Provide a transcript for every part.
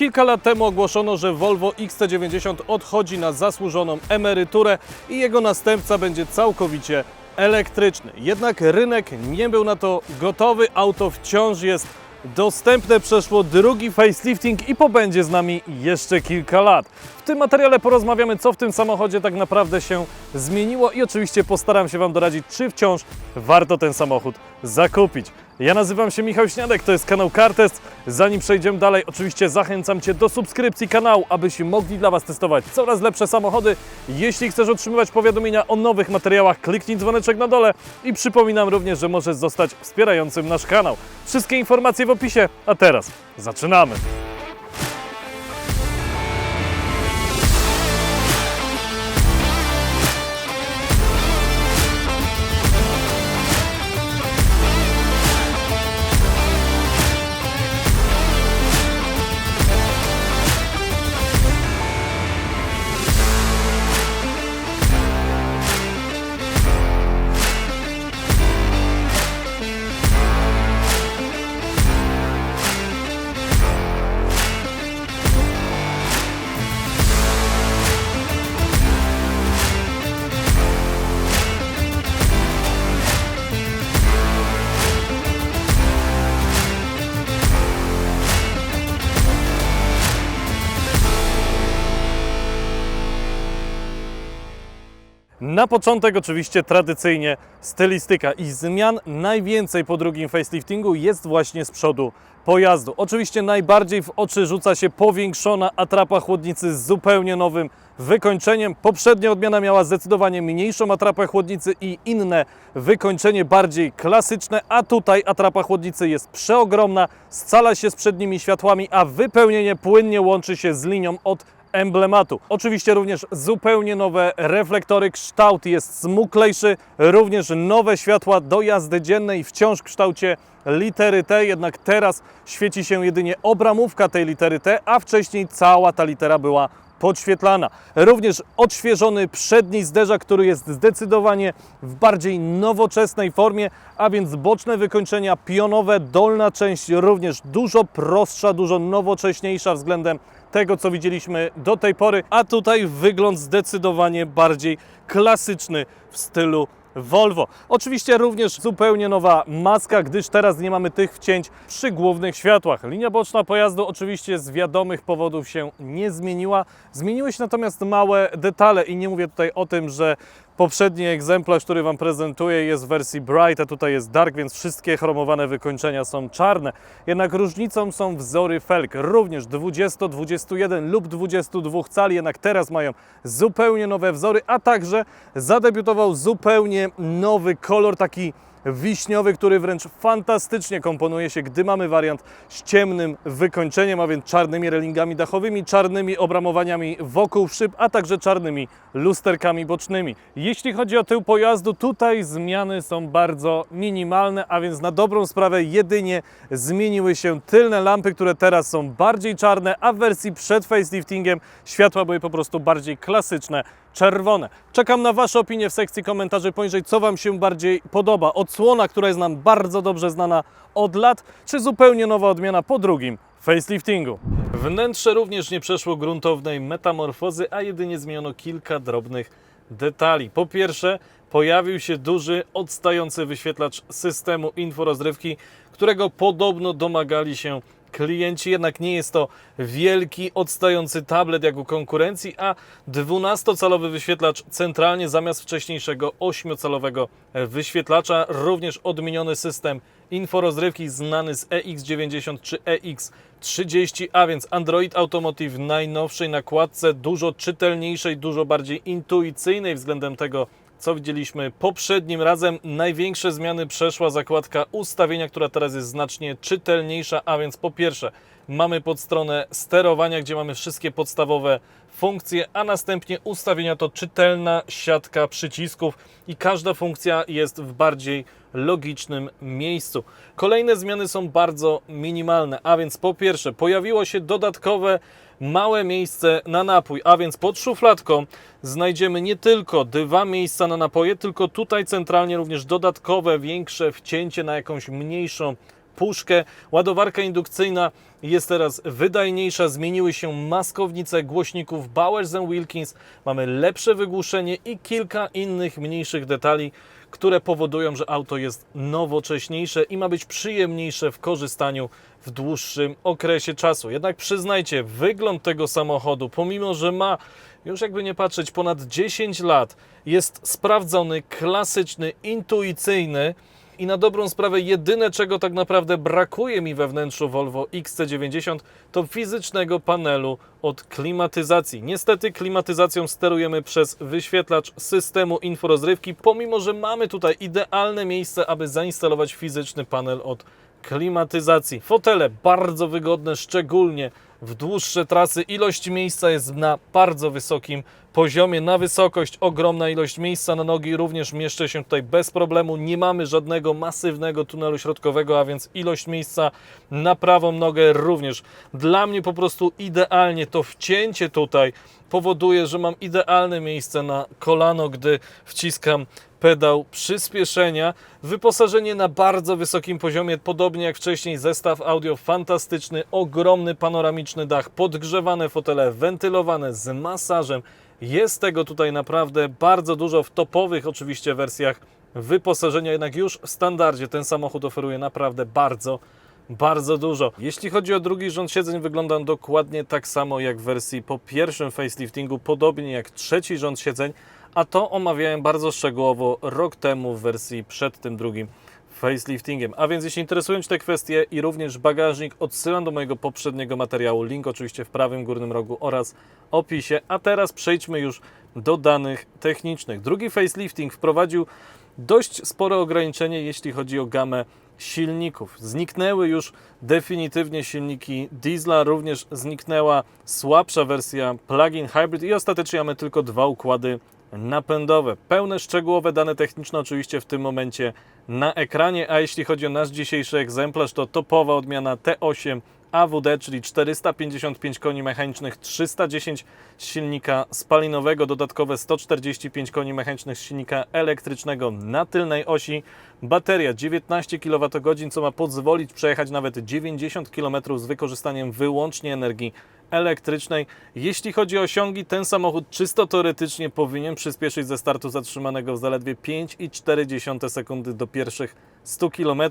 Kilka lat temu ogłoszono, że Volvo XC90 odchodzi na zasłużoną emeryturę i jego następca będzie całkowicie elektryczny. Jednak rynek nie był na to gotowy, auto wciąż jest dostępne, przeszło drugi facelifting i pobędzie z nami jeszcze kilka lat. W tym materiale porozmawiamy, co w tym samochodzie tak naprawdę się zmieniło i oczywiście postaram się Wam doradzić, czy wciąż warto ten samochód zakupić. Ja nazywam się Michał Śniadek, to jest kanał Cartest. Zanim przejdziemy dalej, oczywiście zachęcam Cię do subskrypcji kanału, abyśmy mogli dla Was testować coraz lepsze samochody. Jeśli chcesz otrzymywać powiadomienia o nowych materiałach, kliknij dzwoneczek na dole i przypominam również, że możesz zostać wspierającym nasz kanał. Wszystkie informacje w opisie, a teraz zaczynamy. Na początek oczywiście tradycyjnie stylistyka i zmian najwięcej po drugim faceliftingu jest właśnie z przodu pojazdu. Oczywiście najbardziej w oczy rzuca się powiększona atrapa chłodnicy z zupełnie nowym wykończeniem. Poprzednia odmiana miała zdecydowanie mniejszą atrapę chłodnicy i inne wykończenie bardziej klasyczne, a tutaj atrapa chłodnicy jest przeogromna, scala się z przednimi światłami, a wypełnienie płynnie łączy się z linią od emblematu. Oczywiście również zupełnie nowe reflektory, kształt jest smuklejszy, również nowe światła do jazdy dziennej, wciąż w kształcie litery T, jednak teraz świeci się jedynie obramówka tej litery T, a wcześniej cała ta litera była podświetlana. Również odświeżony przedni zderzak, który jest zdecydowanie w bardziej nowoczesnej formie, a więc boczne wykończenia pionowe, dolna część również dużo prostsza, dużo nowocześniejsza względem tego, co widzieliśmy do tej pory, a tutaj wygląd zdecydowanie bardziej klasyczny w stylu Volvo. Oczywiście również zupełnie nowa maska, gdyż teraz nie mamy tych wcięć przy głównych światłach. Linia boczna pojazdu oczywiście z wiadomych powodów się nie zmieniła. Zmieniły się natomiast małe detale i nie mówię tutaj o tym, że poprzedni egzemplarz, który Wam prezentuję jest w wersji Bright, a tutaj jest Dark, więc wszystkie chromowane wykończenia są czarne. Jednak różnicą są wzory felg, również 20, 21 lub 22 cali, jednak teraz mają zupełnie nowe wzory, a także zadebiutował zupełnie nowy kolor, taki wiśniowy, który wręcz fantastycznie komponuje się, gdy mamy wariant z ciemnym wykończeniem, a więc czarnymi relingami dachowymi, czarnymi obramowaniami wokół szyb, a także czarnymi lusterkami bocznymi. Jeśli chodzi o tył pojazdu, tutaj zmiany są bardzo minimalne, a więc na dobrą sprawę jedynie zmieniły się tylne lampy, które teraz są bardziej czarne, a w wersji przed faceliftingiem światła były po prostu bardziej klasyczne, czerwone. Czekam na Wasze opinie w sekcji komentarzy poniżej, co Wam się bardziej podoba. Odsłona, która jest nam bardzo dobrze znana od lat, czy zupełnie nowa odmiana po drugim faceliftingu. Wnętrze również nie przeszło gruntownej metamorfozy, a jedynie zmieniono kilka drobnych detali. Po pierwsze, pojawił się duży, odstający wyświetlacz systemu inforozrywki, którego podobno domagali się klienci, jednak nie jest to wielki, odstający tablet jak u konkurencji, a 12-calowy wyświetlacz centralnie zamiast wcześniejszego 8-calowego wyświetlacza. Również odmieniony system inforozrywki znany z EX90 czy EX30, a więc Android Automotive w najnowszej nakładce, dużo czytelniejszej, dużo bardziej intuicyjnej względem tego, co widzieliśmy poprzednim razem. Największe zmiany przeszła zakładka ustawienia, która teraz jest znacznie czytelniejsza, a więc po pierwsze mamy podstronę sterowania, gdzie mamy wszystkie podstawowe funkcje, a następnie ustawienia to czytelna siatka przycisków i każda funkcja jest w bardziej logicznym miejscu. Kolejne zmiany są bardzo minimalne, a więc po pierwsze pojawiło się dodatkowe małe miejsce na napój, a więc pod szufladką znajdziemy nie tylko dwa miejsca na napoje, tylko tutaj centralnie również dodatkowe, większe wcięcie na jakąś mniejszą puszkę. Ładowarka indukcyjna jest teraz wydajniejsza, zmieniły się maskownice głośników Bowers Wilkins, mamy lepsze wygłuszenie i kilka innych mniejszych detali, które powodują, że auto jest nowocześniejsze i ma być przyjemniejsze w korzystaniu w dłuższym okresie czasu. Jednak przyznajcie, wygląd tego samochodu, pomimo że ma już jakby nie patrzeć ponad 10 lat, jest sprawdzony, klasyczny, intuicyjny. I na dobrą sprawę, jedyne czego tak naprawdę brakuje mi we wnętrzu Volvo XC90 to fizycznego panelu od klimatyzacji. Niestety klimatyzacją sterujemy przez wyświetlacz systemu inforozrywki, pomimo że mamy tutaj idealne miejsce, aby zainstalować fizyczny panel od klimatyzacji. Fotele bardzo wygodne, szczególnie w dłuższe trasy. Ilość miejsca jest na bardzo wysokim poziomie. Na wysokość ogromna ilość miejsca na nogi również mieszczę się tutaj bez problemu. Nie mamy żadnego masywnego tunelu środkowego, a więc ilość miejsca na prawą nogę również. Dla mnie po prostu idealnie to wcięcie tutaj powoduje, że mam idealne miejsce na kolano, gdy wciskam pedał przyspieszenia. Wyposażenie na bardzo wysokim poziomie, podobnie jak wcześniej, zestaw audio fantastyczny, ogromny panoramiczny dach, podgrzewane fotele, wentylowane z masażem. Jest tego tutaj naprawdę bardzo dużo w topowych oczywiście wersjach wyposażenia, jednak już w standardzie ten samochód oferuje naprawdę bardzo bardzo dużo. Jeśli chodzi o drugi rząd siedzeń, wygląda on dokładnie tak samo jak w wersji po pierwszym faceliftingu, podobnie jak trzeci rząd siedzeń, a to omawiałem bardzo szczegółowo rok temu w wersji przed tym drugim faceliftingiem. A więc jeśli interesują Cię te kwestie i również bagażnik, odsyłam do mojego poprzedniego materiału, link oczywiście w prawym górnym rogu oraz opisie. A teraz przejdźmy już do danych technicznych. Drugi facelifting wprowadził dość spore ograniczenie, jeśli chodzi o gamę silników. Zniknęły już definitywnie silniki diesla, również zniknęła słabsza wersja plug-in hybrid i ostatecznie mamy tylko dwa układy napędowe. Pełne szczegółowe dane techniczne oczywiście w tym momencie na ekranie, a jeśli chodzi o nasz dzisiejszy egzemplarz, to topowa odmiana T8 AWD, czyli 455 koni mechanicznych, 310 silnika spalinowego, dodatkowe 145 koni mechanicznych z silnika elektrycznego na tylnej osi, bateria 19 kWh, co ma pozwolić przejechać nawet 90 km z wykorzystaniem wyłącznie energii elektrycznej. Jeśli chodzi o osiągi, ten samochód czysto teoretycznie powinien przyspieszyć ze startu zatrzymanego w zaledwie 5,4 sekundy do pierwszych 100 km.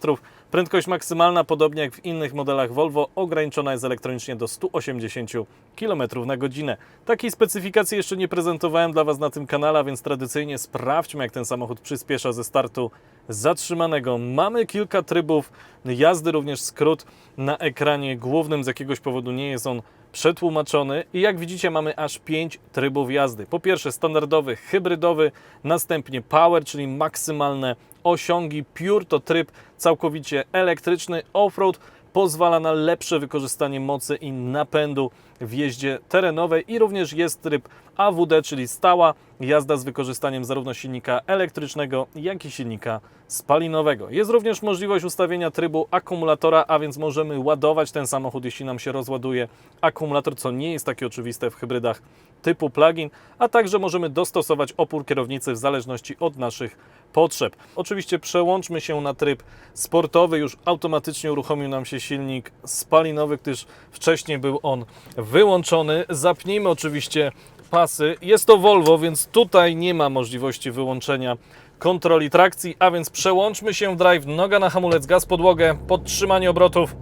Prędkość maksymalna, podobnie jak w innych modelach Volvo, ograniczona jest elektronicznie do 180 km na godzinę. Takiej specyfikacji jeszcze nie prezentowałem dla Was na tym kanale, więc tradycyjnie sprawdźmy, jak ten samochód przyspiesza ze startu zatrzymanego. Mamy kilka trybów jazdy, również skrót na ekranie głównym. Z jakiegoś powodu nie jest on przetłumaczony i jak widzicie mamy aż 5 trybów jazdy. Po pierwsze standardowy, hybrydowy, następnie power, czyli maksymalne osiągi, pure to tryb całkowicie elektryczny, offroad pozwala na lepsze wykorzystanie mocy i napędu w jeździe terenowej i również jest tryb AWD, czyli stała jazda z wykorzystaniem zarówno silnika elektrycznego, jak i silnika spalinowego. Jest również możliwość ustawienia trybu akumulatora, a więc możemy ładować ten samochód, jeśli nam się rozładuje akumulator, co nie jest takie oczywiste w hybrydach typu plug-in, a także możemy dostosować opór kierownicy w zależności od naszych potrzeb. Oczywiście przełączmy się na tryb sportowy, już automatycznie uruchomił nam się silnik spalinowy, gdyż wcześniej był on wyłączony. Zapnijmy oczywiście pasy. Jest to Volvo, więc tutaj nie ma możliwości wyłączenia kontroli trakcji, a więc przełączmy się w drive, noga na hamulec, gaz podłogę, podtrzymanie obrotów.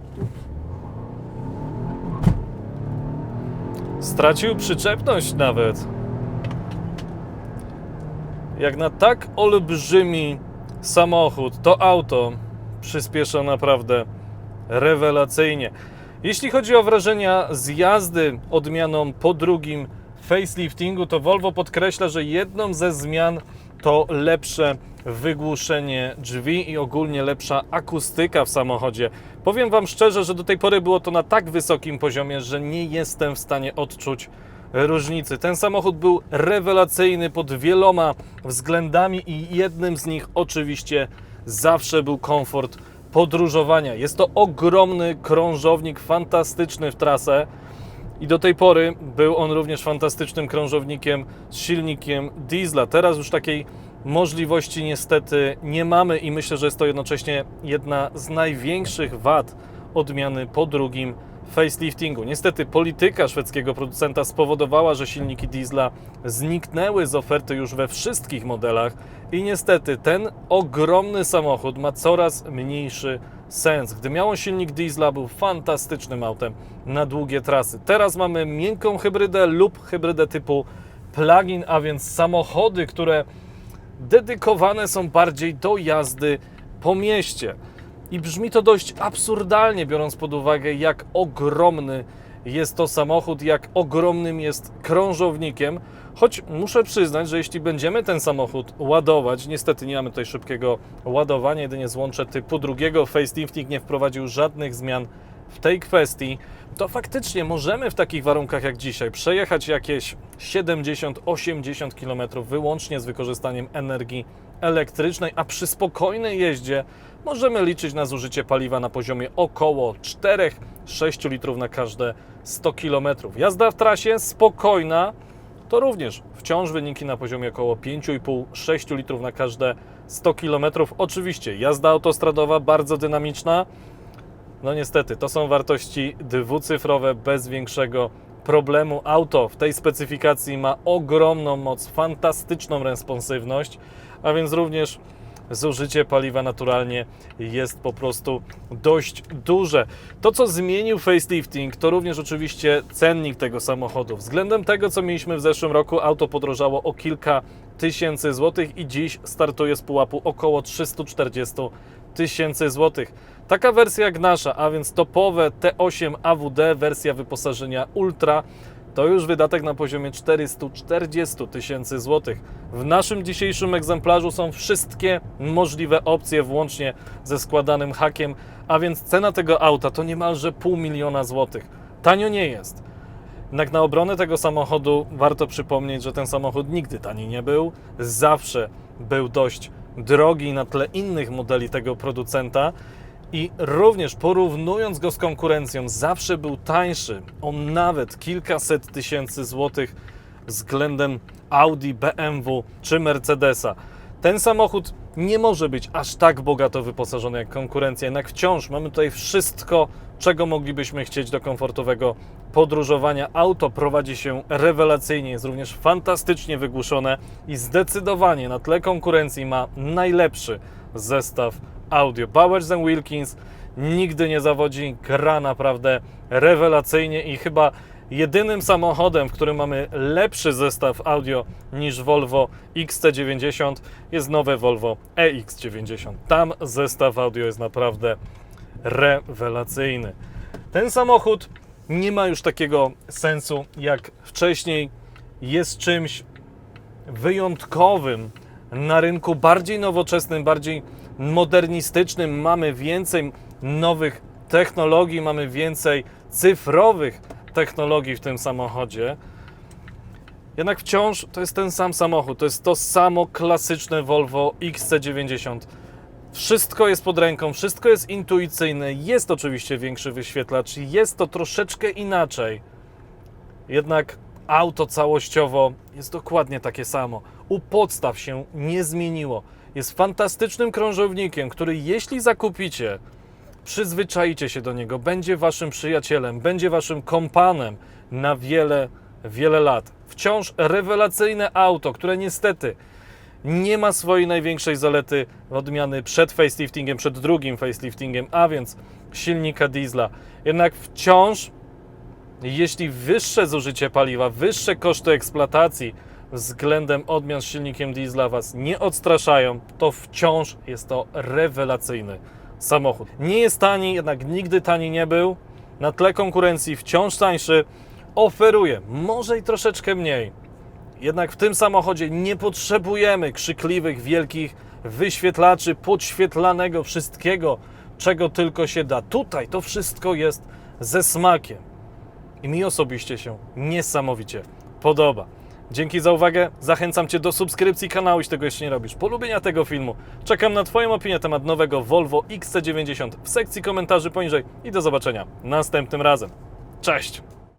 Stracił przyczepność nawet. Jak na tak olbrzymi samochód, to auto przyspiesza naprawdę rewelacyjnie. Jeśli chodzi o wrażenia z jazdy odmianą po drugim faceliftingu, to Volvo podkreśla, że jedną ze zmian to lepsze wygłuszenie drzwi i ogólnie lepsza akustyka w samochodzie. Powiem Wam szczerze, że do tej pory było to na tak wysokim poziomie, że nie jestem w stanie odczuć różnicy. Ten samochód był rewelacyjny pod wieloma względami i jednym z nich oczywiście zawsze był komfort podróżowania. Jest to ogromny krążownik, fantastyczny w trasę. I do tej pory był on również fantastycznym krążownikiem z silnikiem diesla. Teraz już takiej możliwości niestety nie mamy i myślę, że jest to jednocześnie jedna z największych wad odmiany po drugim faceliftingu. Niestety polityka szwedzkiego producenta spowodowała, że silniki diesla zniknęły z oferty już we wszystkich modelach i niestety ten ogromny samochód ma coraz mniejszy sens. Gdy miał on silnik diesla, był fantastycznym autem na długie trasy. Teraz mamy miękką hybrydę lub hybrydę typu plug-in, a więc samochody, które dedykowane są bardziej do jazdy po mieście. I brzmi to dość absurdalnie, biorąc pod uwagę, jak ogromny jest to samochód, jak ogromnym jest krążownikiem. Choć muszę przyznać, że jeśli będziemy ten samochód ładować, niestety nie mamy tutaj szybkiego ładowania, jedynie złącze typu drugiego, facelifting nie wprowadził żadnych zmian w tej kwestii, to faktycznie możemy w takich warunkach jak dzisiaj przejechać jakieś 70-80 km wyłącznie z wykorzystaniem energii elektrycznej, a przy spokojnej jeździe możemy liczyć na zużycie paliwa na poziomie około 4-6 litrów na każde 100 km. Jazda w trasie spokojna, to również wciąż wyniki na poziomie około 5,5-6 litrów na każde 100 km. Oczywiście jazda autostradowa bardzo dynamiczna, no niestety, to są wartości dwucyfrowe bez większego problemu. Auto w tej specyfikacji ma ogromną moc, fantastyczną responsywność, a więc również zużycie paliwa naturalnie jest po prostu dość duże. To, co zmienił facelifting, to również oczywiście cennik tego samochodu. Względem tego, co mieliśmy w zeszłym roku, auto podrożało o kilka tysięcy złotych i dziś startuje z pułapu około 340 tysięcy złotych. Taka wersja jak nasza, a więc topowe T8 AWD, wersja wyposażenia Ultra, to już wydatek na poziomie 440 tysięcy złotych. W naszym dzisiejszym egzemplarzu są wszystkie możliwe opcje, włącznie ze składanym hakiem, a więc cena tego auta to niemalże pół miliona złotych. Tanio nie jest. Jednak na obronę tego samochodu warto przypomnieć, że ten samochód nigdy tani nie był. Zawsze był dość drogi na tle innych modeli tego producenta. I również porównując go z konkurencją, zawsze był tańszy o nawet kilkaset tysięcy złotych względem Audi, BMW czy Mercedesa. Ten samochód nie może być aż tak bogato wyposażony jak konkurencja, jednak wciąż mamy tutaj wszystko, czego moglibyśmy chcieć do komfortowego podróżowania. Auto prowadzi się rewelacyjnie, jest również fantastycznie wygłuszone i zdecydowanie na tle konkurencji ma najlepszy zestaw audio. Bowers Wilkins nigdy nie zawodzi, gra naprawdę rewelacyjnie i chyba jedynym samochodem, w którym mamy lepszy zestaw audio niż Volvo XC90 jest nowe Volvo EX90. Tam zestaw audio jest naprawdę rewelacyjny. Ten samochód nie ma już takiego sensu jak wcześniej. Jest czymś wyjątkowym na rynku, bardziej nowoczesnym, bardziej modernistycznym. Mamy więcej nowych technologii, mamy więcej cyfrowych technologii w tym samochodzie. Jednak wciąż to jest ten sam samochód, to jest to samo klasyczne Volvo XC90. Wszystko jest pod ręką, wszystko jest intuicyjne, jest oczywiście większy wyświetlacz, jest to troszeczkę inaczej. Jednak auto całościowo jest dokładnie takie samo. U podstaw się nie zmieniło. Jest fantastycznym krążownikiem, który jeśli zakupicie, przyzwyczajicie się do niego, będzie waszym przyjacielem, będzie waszym kompanem na wiele, wiele lat. Wciąż rewelacyjne auto, które niestety nie ma swojej największej zalety odmiany przed faceliftingiem, przed drugim faceliftingiem, a więc silnika diesla. Jednak wciąż, jeśli wyższe zużycie paliwa, wyższe koszty eksploatacji względem odmian z silnikiem diesla Was nie odstraszają, to wciąż jest to rewelacyjny samochód. Nie jest tani, jednak nigdy tani nie był. Na tle konkurencji wciąż tańszy. Oferuje może i troszeczkę mniej. Jednak w tym samochodzie nie potrzebujemy krzykliwych, wielkich wyświetlaczy, podświetlanego wszystkiego, czego tylko się da. Tutaj to wszystko jest ze smakiem. I mi osobiście się niesamowicie podoba. Dzięki za uwagę. Zachęcam Cię do subskrypcji kanału, jeśli tego jeszcze nie robisz, polubienia tego filmu. Czekam na Twoją opinię na temat nowego Volvo XC90 w sekcji komentarzy poniżej i do zobaczenia następnym razem. Cześć!